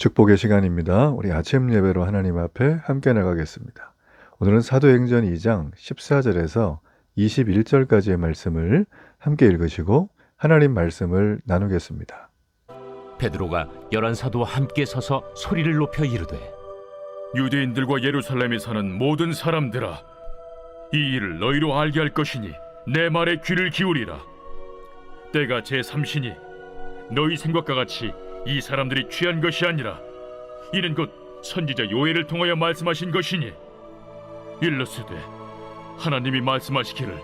축복의 시간입니다. 우리 아침 예배로 하나님 앞에 함께 나가겠습니다. 오늘은 사도행전 2장 14절에서 21절까지의 말씀을 함께 읽으시고 하나님 말씀을 나누겠습니다. 베드로가 열한 사도와 함께 서서 소리를 높여 이르되 유대인들과 예루살렘에 사는 모든 사람들아 이 일을 너희로 알게 할 것이니 내 말에 귀를 기울이라 때가 제 삼시니 너희 생각과 같이 이 사람들이 취한 것이 아니라 이는 곧 선지자 요엘을 통하여 말씀하신 것이니 일러스되 하나님이 말씀하시기를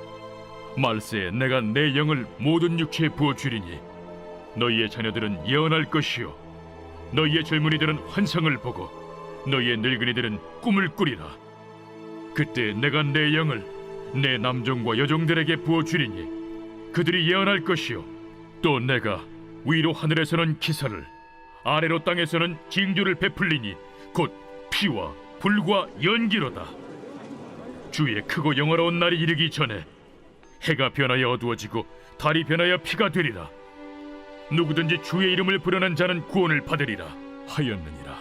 말세에 내가 내 영을 모든 육체에 부어 주리니 너희의 자녀들은 예언할 것이요 너희의 젊은이들은 환상을 보고 너희의 늙은이들은 꿈을 꾸리라. 그때 내가 내 영을 내 남종과 여종들에게 부어 주리니 그들이 예언할 것이요 또 내가 위로 하늘에서는 기사를 아래로 땅에서는 징조를 베풀리니 곧 피와 불과 연기로다. 주의 크고 영화로운 날이 이르기 전에 해가 변하여 어두워지고 달이 변하여 피가 되리라. 누구든지 주의 이름을 부르는 자는 구원을 받으리라 하였느니라.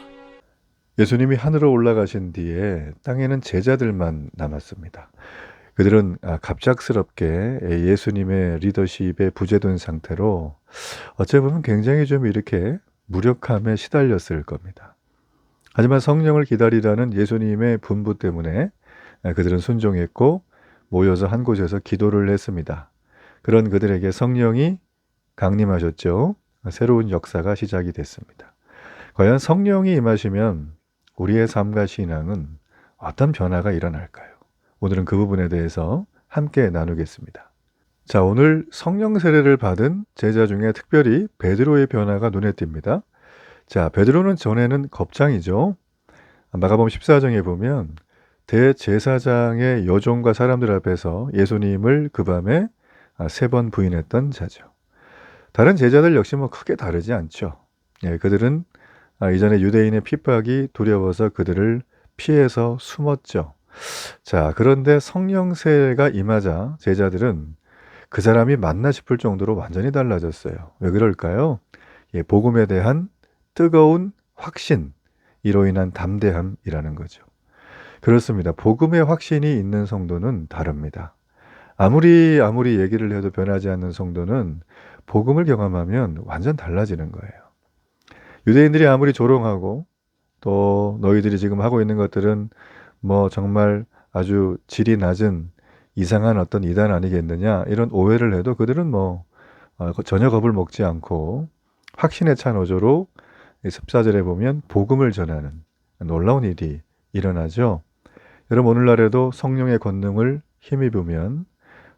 예수님이 하늘로 올라가신 뒤에 땅에는 제자들만 남았습니다. 그들은 아, 갑작스럽게 예수님의 리더십에 부재된 상태로 어찌 보면 굉장히 좀 이렇게 무력함에 시달렸을 겁니다. 하지만 성령을 기다리라는 예수님의 분부 때문에 아, 그들은 순종했고 모여서 한 곳에서 기도를 했습니다. 그런 그들에게 성령이 강림하셨죠. 새로운 역사가 시작이 됐습니다. 과연 성령이 임하시면 우리의 삶과 신앙은 어떤 변화가 일어날까요? 오늘은 그 부분에 대해서 함께 나누겠습니다. 자, 오늘 성령 세례를 받은 제자 중에 특별히 베드로의 변화가 눈에 띕니다. 자, 베드로는 전에는 겁장이죠. 마가복음 14장에 보면 대제사장의 여종과 사람들 앞에서 예수님을 그 밤에 세 번 부인했던 자죠. 다른 제자들 역시 뭐 크게 다르지 않죠. 예, 그들은 아, 이전에 유대인의 핍박이 두려워서 그들을 피해서 숨었죠. 자, 그런데 성령세가 임하자 제자들은 그 사람이 맞나 싶을 정도로 완전히 달라졌어요. 왜 그럴까요? 예, 복음에 대한 뜨거운 확신, 이로 인한 담대함이라는 거죠. 그렇습니다. 복음의 확신이 있는 성도는 다릅니다. 아무리 아무리 얘기를 해도 변하지 않는 성도는 복음을 경험하면 완전 달라지는 거예요. 유대인들이 아무리 조롱하고 또 너희들이 지금 하고 있는 것들은 뭐 정말 아주 질이 낮은 이상한 어떤 이단 아니겠느냐 이런 오해를 해도 그들은 뭐 어, 전혀 겁을 먹지 않고 확신에 찬 어조로 14절에 보면 복음을 전하는 놀라운 일이 일어나죠. 여러분 오늘날에도 성령의 권능을 힘입으면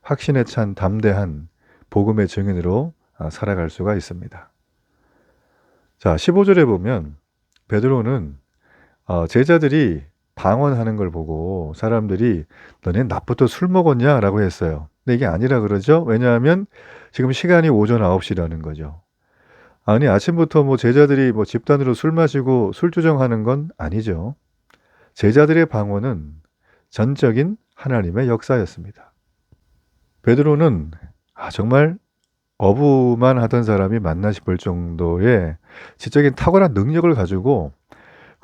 확신에 찬 담대한 복음의 증인으로 아, 살아갈 수가 있습니다. 자, 15절에 보면 베드로는 어, 제자들이 방언하는 걸 보고 사람들이 너네 낮부터 술 먹었냐 라고 했어요. 근데 이게 아니라 그러죠. 왜냐하면 지금 시간이 오전 9시라는 거죠. 아니 아침부터 뭐 제자들이 뭐 집단으로 술 마시고 술주정하는 건 아니죠. 제자들의 방언은 전적인 하나님의 역사였습니다. 베드로는 아, 정말 어부만 하던 사람이 맞나 싶을 정도의 지적인 탁월한 능력을 가지고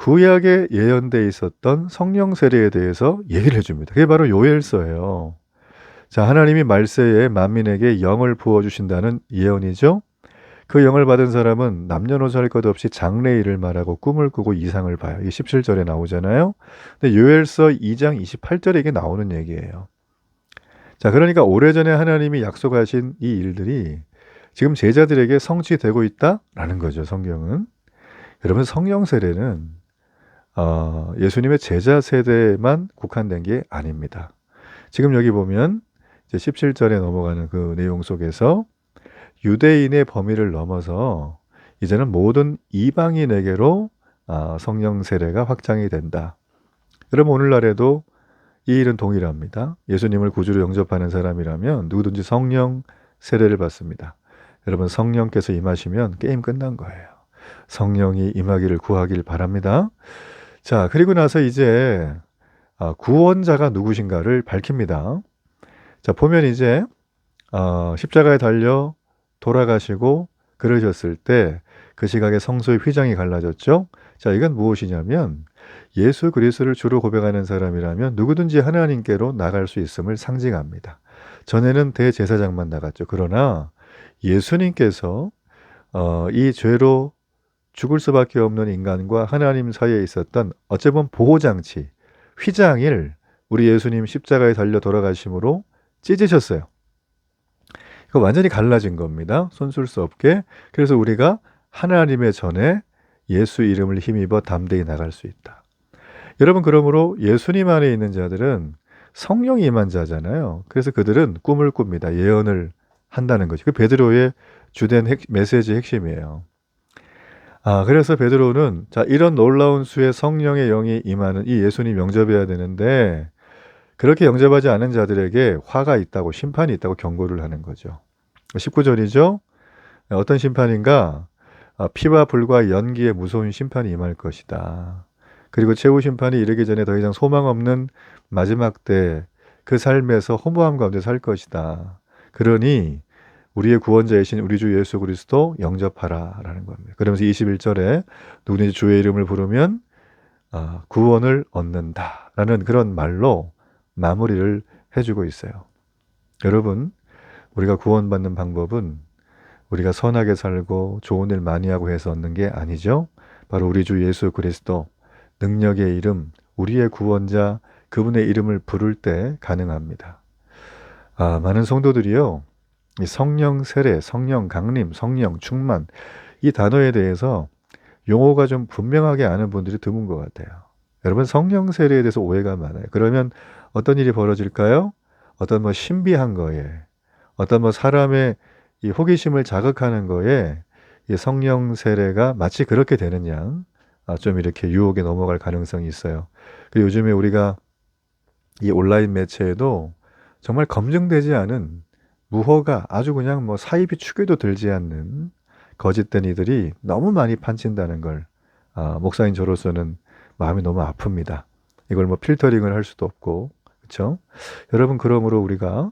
구약에 예언돼 있었던 성령 세례에 대해서 얘기를 해줍니다. 그게 바로 요엘서예요. 자, 하나님이 말세에 만민에게 영을 부어 주신다는 예언이죠. 그 영을 받은 사람은 남녀노소 할 것 없이 장래일을 말하고 꿈을 꾸고 이상을 봐요. 이 17절에 나오잖아요. 근데 요엘서 2장 28절에 이게 나오는 얘기예요. 자, 그러니까 오래전에 하나님이 약속하신 이 일들이 지금 제자들에게 성취되고 있다라는 거죠, 성경은. 여러분, 성령 세례는 어, 예수님의 제자 세대만 국한된 게 아닙니다. 지금 여기 보면 이제 17절에 넘어가는 그 내용 속에서 유대인의 범위를 넘어서 이제는 모든 이방인에게로 아, 성령 세례가 확장이 된다. 여러분 오늘날에도 이 일은 동일합니다. 예수님을 구주로 영접하는 사람이라면 누구든지 성령 세례를 받습니다. 여러분 성령께서 임하시면 게임 끝난 거예요. 성령이 임하기를 구하길 바랍니다. 자, 그리고 나서 이제 아, 구원자가 누구신가를 밝힙니다. 자, 보면 이제 어, 십자가에 달려 돌아가시고 그러셨을 때 그 시각에 성소의 휘장이 갈라졌죠. 자, 이건 무엇이냐면 예수 그리스도를 주로 고백하는 사람이라면 누구든지 하나님께로 나갈 수 있음을 상징합니다. 전에는 대제사장만 나갔죠. 그러나 예수님께서 어, 이 죄로 죽을 수밖에 없는 인간과 하나님 사이에 있었던 어찌 보면 보호장치, 휘장일 우리 예수님 십자가에 달려 돌아가심으로 찢으셨어요. 이거 완전히 갈라진 겁니다. 손쓸 수 없게. 그래서 우리가 하나님의 전에 예수 이름을 힘입어 담대히 나갈 수 있다. 여러분 그러므로 예수님 안에 있는 자들은 성령이 임한 자잖아요. 그래서 그들은 꿈을 꿉니다. 예언을 한다는 거죠. 그 베드로의 주된 핵, 메시지 핵심이에요. 아, 그래서 베드로는 자, 이런 놀라운 수의 성령의 영이 임하는 이 예수님 영접해야 되는데 그렇게 영접하지 않은 자들에게 화가 있다고 심판이 있다고 경고를 하는 거죠. 19절이죠. 어떤 심판인가? 아, 피와 불과 연기의 무서운 심판이 임할 것이다. 그리고 최후 심판이 이르기 전에 더 이상 소망 없는 마지막 때 그 삶에서 허무함 가운데 살 것이다. 그러니 우리의 구원자이신 우리 주 예수 그리스도 영접하라라는 겁니다. 그러면서 21절에 누구든지 주의 이름을 부르면 아, 구원을 얻는다라는 그런 말로 마무리를 해주고 있어요. 여러분, 우리가 구원받는 방법은 우리가 선하게 살고 좋은 일 많이 하고 해서 얻는 게 아니죠. 바로 우리 주 예수 그리스도 능력의 이름, 우리의 구원자 그분의 이름을 부를 때 가능합니다. 아, 많은 성도들이요. 이 성령 세례, 성령 강림, 성령 충만 이 단어에 대해서 용어가 좀 분명하게 아는 분들이 드문 것 같아요. 여러분 성령 세례에 대해서 오해가 많아요. 그러면 어떤 일이 벌어질까요? 어떤 뭐 신비한 거에, 어떤 뭐 사람의 이 호기심을 자극하는 거에 이 성령 세례가 마치 그렇게 되는 양, 아, 좀 이렇게 유혹에 넘어갈 가능성이 있어요. 그리고 요즘에 우리가 이 온라인 매체에도 정말 검증되지 않은 무허가 아주 그냥 뭐 사이비 추계도 들지 않는 거짓된 이들이 너무 많이 판친다는 걸 아, 목사인 저로서는 마음이 너무 아픕니다. 이걸 뭐 필터링을 할 수도 없고 그렇죠? 여러분 그러므로 우리가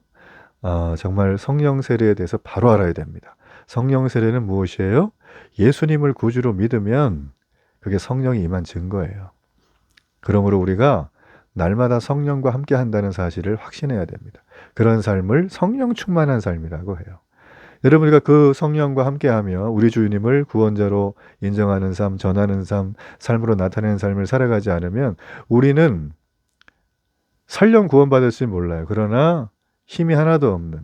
아, 정말 성령 세례에 대해서 바로 알아야 됩니다. 성령 세례는 무엇이에요? 예수님을 구주로 믿으면 그게 성령이 임한 증거예요. 그러므로 우리가 날마다 성령과 함께 한다는 사실을 확신해야 됩니다. 그런 삶을 성령 충만한 삶이라고 해요. 여러분 우리가 그 성령과 함께하며 우리 주님을 구원자로 인정하는 삶, 전하는 삶, 삶으로 나타내는 삶을 살아가지 않으면 우리는 설령 구원받을지 몰라요. 그러나 힘이 하나도 없는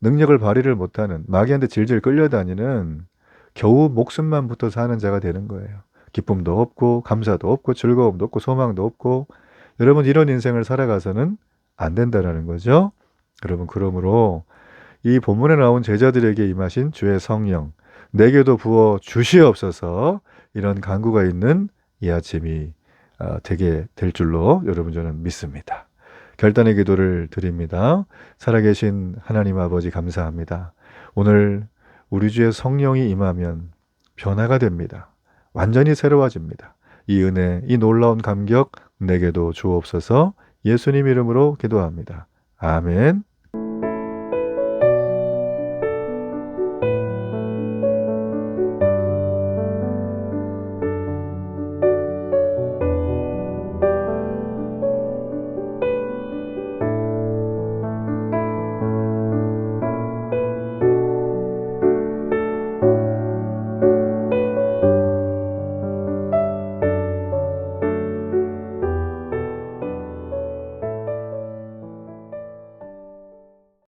능력을 발휘를 못하는 마귀한테 질질 끌려다니는 겨우 목숨만 붙어 사는 자가 되는 거예요. 기쁨도 없고 감사도 없고 즐거움도 없고 소망도 없고 여러분 이런 인생을 살아가서는 안 된다라는 거죠. 여러분 그러므로 이 본문에 나온 제자들에게 임하신 주의 성령 내게도 부어 주시옵소서 이런 간구가 있는 이 아침이 아, 되게 될 줄로 여러분 저는 믿습니다. 결단의 기도를 드립니다. 살아계신 하나님 아버지 감사합니다. 오늘 우리 주의 성령이 임하면 변화가 됩니다. 완전히 새로워집니다. 이 은혜, 이 놀라운 감격 내게도 주옵소서 예수님 이름으로 기도합니다. 아멘.